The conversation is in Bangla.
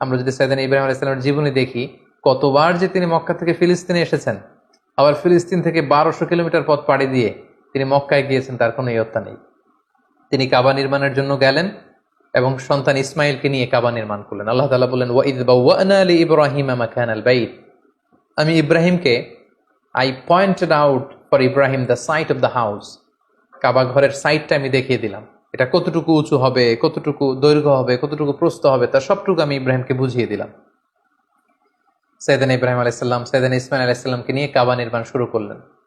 আমরা যদি সাইদিন ইব্রাহিম আলাইসাল্লামের জীবনী দেখি, কতবার যে তিনি মক্কা থেকে ফিলিস্তিনে এসেছেন, আবার ফিলিস্তিন থেকে বারোশো কিলোমিটার পথ পাড়ি দিয়ে তিনি মক্কায় গিয়েছেন, তার কোনো ইয়ত্তা নেই। তিনি কাবা নির্মাণের জন্য গেলেন এবং সন্তান ইসমাইলকে নিয়ে কাবা নির্মাণ করলেন। আল্লাহ তালা বললেন ওয়াইদ বাওয়ানা আলী ইব্রাহিম মাকান আল বাইত। আমি ইব্রাহিমকে I pointed out for Ibrahim the site of the house Kaaba ঘরের সাইটটা আমি দেখিয়ে দিলাম। এটা কতটুকু উঁচু হবে, কতটুকু দৈর্ঘ্য হবে, কতটুকু প্রস্ত হবে, তার সবটুকু আমি ইব্রাহিমকে বুঝিয়ে দিলাম। সৈদান ইব্রাহিম আলাইসাল্লাম সৈদান ইসমাইল আলাইসাল্লামকে নিয়ে কাবা নির্মাণ শুরু করলেন।